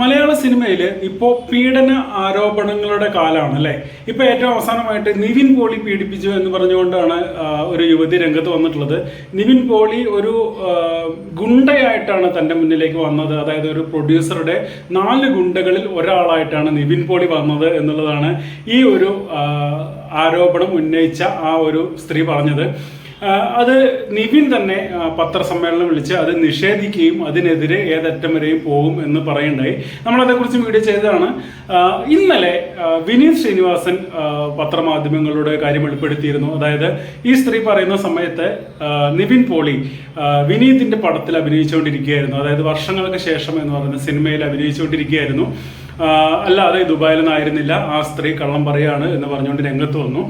മലയാള സിനിമയിൽ ഇപ്പോൾ പീഡന ആരോപണങ്ങളുടെ കാലമാണ് അല്ലേ ഇപ്പോൾ ഏറ്റവും അവസാനമായിട്ട് നിവിൻ പോളി പീഡിപ്പിച്ചു എന്ന് പറഞ്ഞുകൊണ്ടാണ് ഒരു യുവതി രംഗത്ത് വന്നിട്ടുള്ളത്. നിവിൻ പോളി ഒരു ഗുണ്ടയായിട്ടാണ് തന്റെ മുന്നിലേക്ക് വന്നത്. അതായത് ഒരു പ്രൊഡ്യൂസറുടെ നാല് ഗുണ്ടകളിൽ ഒരാളായിട്ടാണ് നിവിൻ പോളി വന്നത് എന്നുള്ളതാണ് ഈ ഒരു ആരോപണം ഉന്നയിച്ച ആ ഒരു സ്ത്രീ പറഞ്ഞത്. അത് നിവിൻ തന്നെ പത്രസമ്മേളനം വിളിച്ച് അത് നിഷേധിക്കുകയും അതിനെതിരെ ഏതറ്റം വരെയും പോകും എന്ന് പറയുണ്ടായി നമ്മളതേക്കുറിച്ച് വീഡിയോ ചെയ്തതാണ്. ഇന്നലെ വിനീത് ശ്രീനിവാസൻ പത്രമാധ്യമങ്ങളുടെ കാര്യം വെളിപ്പെടുത്തിയിരുന്നു. അതായത് ഈ സ്ത്രീ പറയുന്ന സമയത്ത് നിവിൻ പോളി വിനീതിന്റെ പടത്തിൽ അഭിനയിച്ചുകൊണ്ടിരിക്കുകയായിരുന്നു. അതായത് വർഷങ്ങൾക്ക് ശേഷം എന്ന് പറയുന്ന സിനിമയിൽ അഭിനയിച്ചുകൊണ്ടിരിക്കുകയായിരുന്നു. അല്ലാതെ ദുബായിലൊന്നും ആയിരുന്നില്ല. ആ സ്ത്രീ കള്ളം പറയാണ് എന്ന് പറഞ്ഞുകൊണ്ട് രംഗത്ത് വന്നു.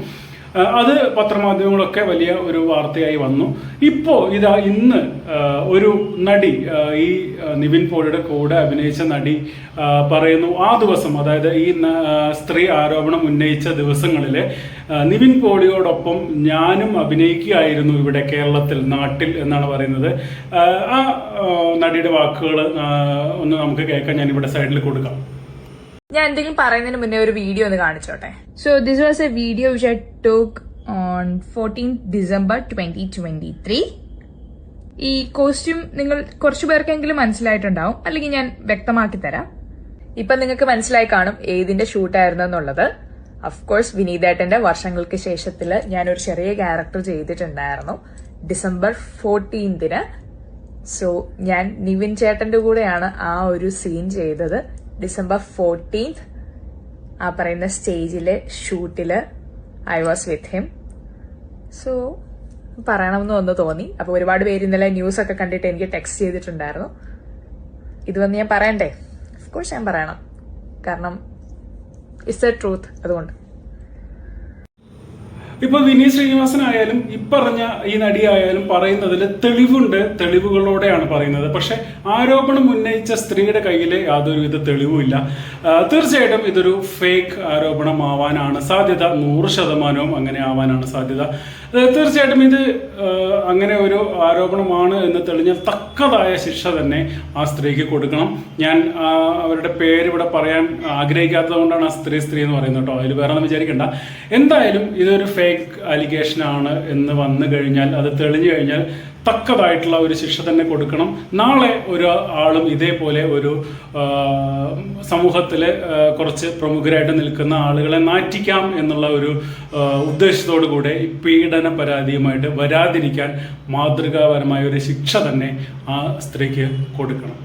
അത് പത്രമാധ്യമങ്ങളൊക്കെ വലിയ ഒരു വാർത്തയായി വന്നു. ഇപ്പോൾ ഇതാ ഇന്ന് ഒരു നടി ഈ നിവിൻ പോളിയുടെ കൂടെ അഭിനയിച്ച നടി പറയുന്നു ആ ദിവസം അതായത് ഈ സ്ത്രീ ആരോപണം ഉന്നയിച്ച ദിവസങ്ങളിൽ നിവിൻ പോളിയോടൊപ്പം ഞാനും അഭിനയിക്കുകയായിരുന്നു ഇവിടെ കേരളത്തിൽ നാട്ടിൽ എന്നാണ് പറയുന്നത്. ആ, നടിയുടെ വാക്കുകൾ ഒന്ന് നമുക്ക് കേൾക്കാൻ ഞാൻ ഇവിടെ സൈഡിൽ കൊടുക്കാം. ഞാൻ എന്തെങ്കിലും പറയുന്നതിന് മുന്നേ ഒരു വീഡിയോ ഒന്ന് കാണിച്ചോട്ടെ. So this was a video which I talk on fourteen December twenty twenty three ഈ കോസ്റ്റ്യൂം നിങ്ങൾ കുറച്ചു പേർക്കെങ്കിലും മനസ്സിലായിട്ടുണ്ടാവും. അല്ലെങ്കിൽ ഞാൻ വ്യക്തമാക്കി തരാം. ഇപ്പൊ നിങ്ങൾക്ക് മനസ്സിലായി കാണും ഏതിന്റെ ഷൂട്ടായിരുന്നു എന്നുള്ളത്. അഫ്കോഴ്സ് വിനീതേട്ടന്റെ വർഷങ്ങൾക്ക് ശേഷത്തിൽ ഞാൻ ഒരു ചെറിയ ക്യാരക്ടർ ചെയ്തിട്ടുണ്ടായിരുന്നു. ഡിസംബർ ഫോർട്ടീൻതിന് സോ ഞാൻ നിവിൻ ചേട്ടന്റെ കൂടെയാണ് ആ ഒരു സീൻ ചെയ്തത്. ഡിസംബർ ഫോർട്ടീൻത് ആ പറയുന്ന സ്റ്റേജിലെ ഷൂട്ടിൽ I was with him so പറയണമെന്ന് ഒന്ന് തോന്നി. അപ്പൊ ഒരുപാട് പേര് ഇന്നലെ ന്യൂസ് ഒക്കെ കണ്ടിട്ട് എനിക്ക് ടെക്സ്റ്റ് ചെയ്തിട്ടുണ്ടായിരുന്നു. ഇത് വന്ന് ഞാൻ പറയണ്ടേ? കോഴ്സ് ഞാൻ പറയണം. കാരണം ഇറ്റ്സ് എ ട്രൂത്ത് അതുകൊണ്ട്. ഇപ്പൊ വിനീത് ശ്രീനിവാസൻ ആയാലും ഇപ്പറഞ്ഞ ഈ നടിയായാലും പറയുന്നതിൽ തെളിവുണ്ട് തെളിവുകളോടെയാണ് പറയുന്നത്. പക്ഷെ ആരോപണം ഉന്നയിച്ച സ്ത്രീയുടെ കയ്യിൽ യാതൊരുവിധ തെളിവുമില്ല തീർച്ചയായിട്ടും ഇതൊരു ഫേക്ക് ആരോപണമാവാനാണ് സാധ്യത. നൂറ് ശതമാനവും അങ്ങനെ ആവാനാണ് സാധ്യത. തീർച്ചയായിട്ടും ഇത് അങ്ങനെ ഒരു ആരോപണമാണ് എന്ന് തെളിഞ്ഞ തക്കതായ ശിക്ഷ തന്നെ ആ സ്ത്രീക്ക് കൊടുക്കണം. ഞാൻ അവരുടെ പേര് ഇവിടെ പറയാൻ ആഗ്രഹിക്കാത്തത് കൊണ്ടാണ് ആ സ്ത്രീ സ്ത്രീ എന്ന് പറയുന്നത് കേട്ടോ. അതിൽ വേറെ ഒന്നും വിചാരിക്കണ്ട. എന്തായാലും ഇതൊരു ഫേക്ക് അലിഗേഷൻ ആണ് എന്ന് വന്നു കഴിഞ്ഞാൽ അത് തെളിഞ്ഞു കഴിഞ്ഞാൽ തക്കതായിട്ടുള്ള ഒരു ശിക്ഷ തന്നെ കൊടുക്കണം. നാളെ ഒരു ആളും ഇതേപോലെ ഒരു സമൂഹത്തിൽ കുറച്ച് പ്രമുഖരായിട്ട് നിൽക്കുന്ന ആളുകളെ നാറ്റിക്കാം എന്നുള്ള ഒരു ഉദ്ദേശത്തോടു കൂടെ ഈ പീഡന പരാതിയുമായിട്ട് വരാതിരിക്കാൻ മാതൃകാപരമായ ഒരു ശിക്ഷ തന്നെ ആ സ്ത്രീക്ക് കൊടുക്കണം.